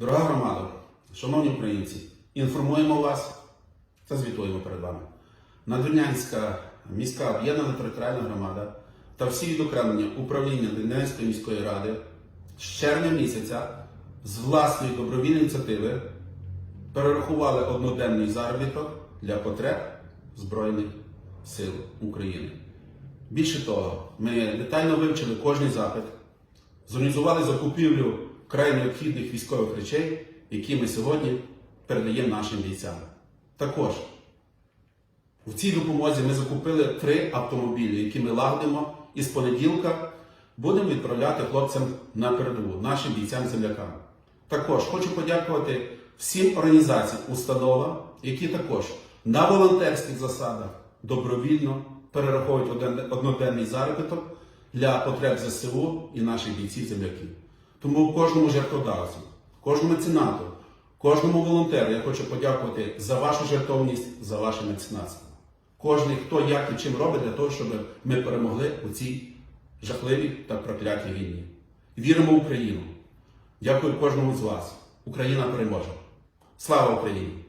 Дорога громада, шановні українці, інформуємо вас та звітуємо перед вами. Надвірнянська міська об'єднана територіальна громада та всі відокремлення управління Надвірнянської міської ради з червня місяця з власної добровільної ініціативи перерахували одноденний заробіток для потреб Збройних сил України. Більше того, ми детально вивчили кожний запит, зорганізували закупівлю край необхідних військових речей, які ми сьогодні передаємо нашим бійцям. Також в цій допомозі ми закупили три автомобілі, які ми лагодимо і з понеділка будемо відправляти хлопцям на передову, нашим бійцям-землякам. Також хочу подякувати всім організаціям, установам, які також на волонтерських засадах добровільно перераховують одноденний заробіток для потреб ЗСУ і наших бійців-земляків. Тому кожному жертводавцю, кожному меценату, кожному волонтеру я хочу подякувати за вашу жертовність, за ваше меценатство. Кожний, хто як і чим робить для того, щоб ми перемогли у цій жахливій та проклятій війні. Віримо в Україну. Дякую кожному з вас. Україна переможе. Слава Україні!